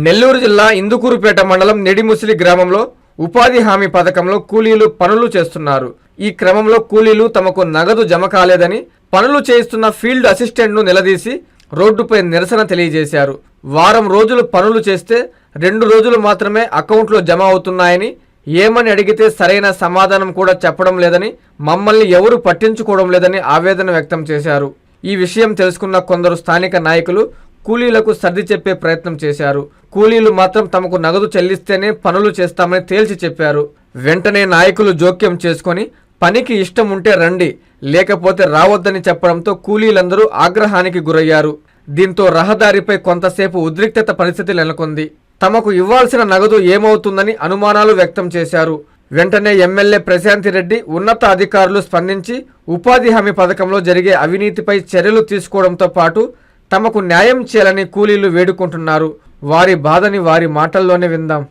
నెల్లూరు జిల్లా ఇందుకూరుపేట మండలం నెడిముసిలి గ్రామంలో ఉపాధి హామీ పథకంలో కూలీలు పనులు చేస్తున్నారు. ఈ క్రమంలో కూలీలు తమకు నగదు జమ కాలేదని పనులు చేయిస్తున్న ఫీల్డ్ అసిస్టెంట్ను నిలదీసి రోడ్డుపై నిరసన తెలియజేశారు. వారం రోజులు పనులు చేస్తే రెండు రోజులు మాత్రమే అకౌంట్లో జమ అవుతున్నాయని ఏమని అడిగితే సరైన సమాధానం కూడా చెప్పడం లేదని మమ్మల్ని ఎవరు పట్టించుకోవడం లేదని ఆవేదన వ్యక్తం చేశారు. ఈ విషయం తెలుసుకున్న కొందరు స్థానిక నాయకులు కూలీలకు సర్ది చెప్పే ప్రయత్నం చేశారు. కూలీలు మాత్రం తమకు నగదు చెల్లిస్తేనే పనులు చేస్తామని తేల్చి చెప్పారు. వెంటనే నాయకులు జోక్యం చేసుకొని పనికి ఇష్టం ఉంటే రండి లేకపోతే రావద్దని చెప్పడంతో కూలీలందరూ ఆగ్రహానికి గురయ్యారు. దీంతో రహదారిపై కొంతసేపు ఉద్రిక్తత పరిస్థితి నెలకొంది. తమకు ఇవ్వాల్సిన నగదు ఏమవుతుందని అనుమానాలు వ్యక్తం చేశారు. వెంటనే ఎమ్మెల్యే ప్రశాంతి రెడ్డి ఉన్నత అధికారులు స్పందించి ఉపాధి హామీ పథకంలో జరిగే అవినీతిపై చర్యలు తీసుకోవడంతో పాటు తమకు న్యాయం చేయాలని కూలీలు వేడుకుంటున్నారు. వారి బాధని వారి మాటల్లోనే విందాం.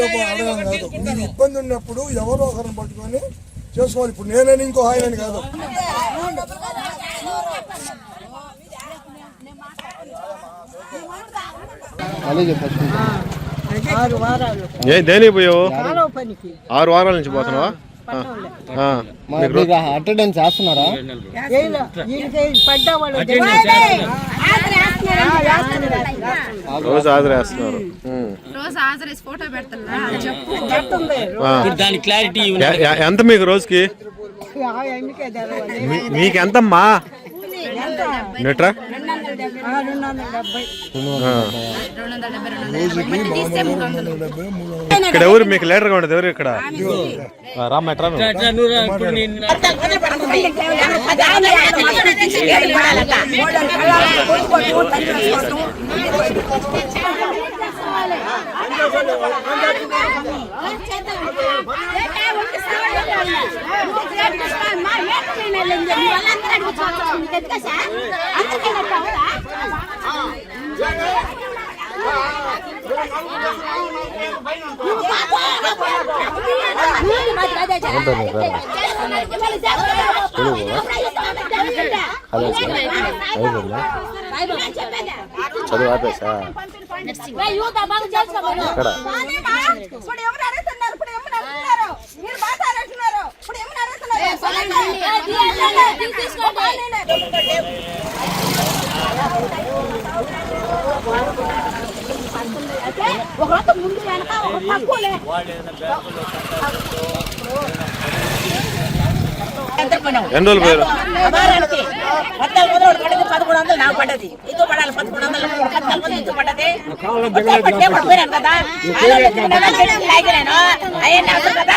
అడగడం కాదు. మీరు ఇబ్బంది ఉన్నప్పుడు ఎవరో ఒకరిని పట్టుకొని చేసుకోవాలి. ఇప్పుడు నేనని ఇంకో ఆయన కాదు. ఆరు వారాలు. ఏ దేనికి పోయావు? ఆరో వారాల నుంచి పోతున్నావా? అటెండెన్స్ చేస్తున్నారా రోజు. దాని క్లారిటీ ఎంత మీకు రోజుకి? మీకు ఎంతమ్మా నెట్రా రెండు వందల డెబ్బై రెండు వందల డెబ్బై రెండు వందల మట్టి తీస్తే మూడు వందలు డెబ్బై మూడు వందలు. ఇక్కడ ఎవరు మీకు లీడర్గా ఉండేది ఎవరు ఇక్కడ ఆ, రామ్ చదువు ఆపేసా? ఎక్కడ ఇప్పుడు ఎవరు అడుగుతున్నారు ఇప్పుడు ఎవరు అడుగుతున్నారు మీరు మాట్లాడుతున్నారు ఇప్పుడు ఎవరు అడుగుతున్నారు ఒక రోజు ముందు వెనక ఒక తక్కువలే ఎన్ని రోజులు పోయారు పదకొండు వందలు నాకు పడ్డది ఇదో పడాలి పదకొండు వందలు పద్నాలుగు వందలు ఇదో పడ్డది పట్టే పడిపోయాను కదా ఆలోచించుకున్నాను, చెట్టుకి లాగినాను. అవన్నీ అవసరం కదా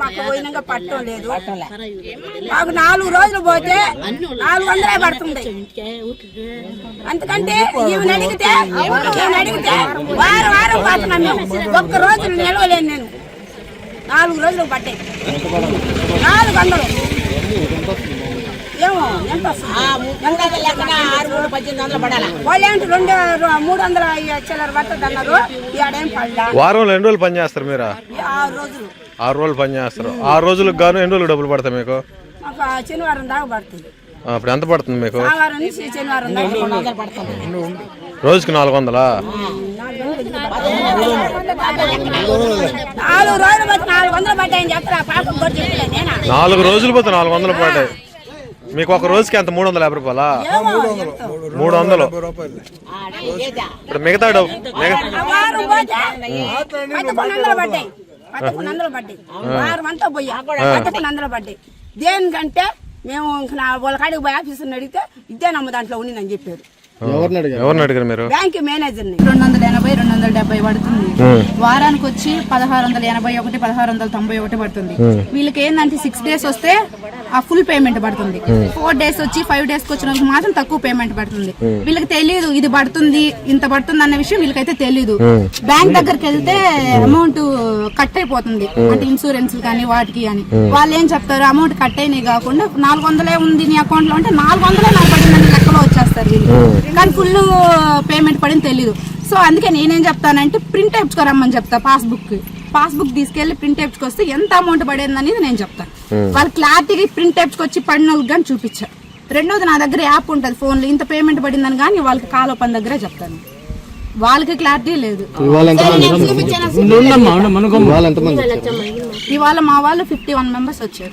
మాకు పోయినాక పట్టం లేదు. మాకు నాలుగు రోజులు పోతే నాలుగు వందలే పడుతుంది. అందుకంటే ఈమెను అడిగితే ఈమెను అడిగితే వారం వారం పోతున్నాం మేము ఒక్క రోజు నిలవలేను నేను. నాలుగు రోజులు పట్టాయి నాలుగు వందలు. ఏమో ఎంత వాళ్ళు ఏంటి రెండు మూడు వందల చిల్లర అన్నారు. వారంలో ఎన్ని రోజులు పని చేస్తారు మీరు? ఆరు రోజులు. ఆరు రోజులు పని చేస్తారు. ఆరు రోజులకు గాను ఎన్ని రోజులు డబ్బులు పడతాయి మీకు? శనివారం దాకా పడుతుంది. ఆ, ఇప్పుడు ఎంత పడుతుంది మీకు? సోమవారం నుంచి శనివారం దాకా రోజుకి నాలుగు వందలా? నాలుగు రోజులు బట్టి నాలుగు వందలు పడ్డాయని చెప్తారా పాపం నాలుగు రోజులు పోతే నాలుగు వందలు పడ్డాయి. మీకు ఒక రోజుకి ఎంత మూడు వందల యాభై రూపాయలా. మూడు వందలు ఇప్పుడు మిగతా దేనికంటే మేము వాళ్ళ కాడికి పోయి ఆఫీసర్ని అడిగితే ఇదే నమ్మ దాంట్లో ఉండిందని చెప్పారు ఎవరిని అడిగారు? మీరు? బ్యాంక్ మేనేజర్ని. రెండు వందల ఎనభై రెండు వందల డెబ్బై పడుతుంది. వారానికి వచ్చి పదహారు వందల ఎనభై ఒకటి పదహారు వందల తొంభై ఒకటి పడుతుంది. వీళ్ళకి ఏంటంటే సిక్స్ డేస్ వస్తే ఫుల్ పేమెంట్ పడుతుంది. ఫోర్ డేస్ వచ్చి ఫైవ్ డేస్కి వచ్చిన వాళ్ళకి మాత్రం తక్కువ పేమెంట్ పడుతుంది. వీళ్ళకి తెలియదు ఇది పడుతుంది ఇంత పడుతుంది అన్న విషయం వీళ్ళకైతే తెలియదు బ్యాంక్ దగ్గరికి వెళ్తే అమౌంట్ కట్ అయిపోతుంది. అంటే ఇన్సూరెన్స్ కానీ వాటికి అని వాళ్ళు ఏం చెప్తారు? అమౌంట్ కట్ అయినాయి కాకుండా నాలుగు వందలే ఉంది నీ అకౌంట్లో అంటే నాలుగు వందలే నాకు పడిందని లెక్కలో వచ్చేస్తారు వీళ్ళు. కానీ ఫుల్ పేమెంట్ పడింది తెలియదు సో అందుకే నేనేం చెప్తానంటే ప్రింట్ తెచ్చుకోరమ్మని చెప్తా పాస్బుక్ పాస్బుక్ తీసుకెళ్ళి ప్రింట్ తెచ్చుకొస్తే ఎంత అమౌంట్ పడింది అనేది నేను చెప్తాను. వాళ్ళు క్లారిటీగా ప్రింట్ తెచ్చుకొచ్చి పడిన వాళ్ళకి కానీ చూపించారు. రెండోది నా దగ్గర యాప్ ఉంటుంది ఫోన్లో ఇంత పేమెంట్ పడిందని కానీ వాళ్ళకి కాల్ ఓపెన్ దగ్గరే చెప్తాను. వాళ్ళకి క్లారిటీ లేదు. ఇవాళ మా వాళ్ళు ఫిఫ్టీ వన్ మెంబర్స్ వచ్చారు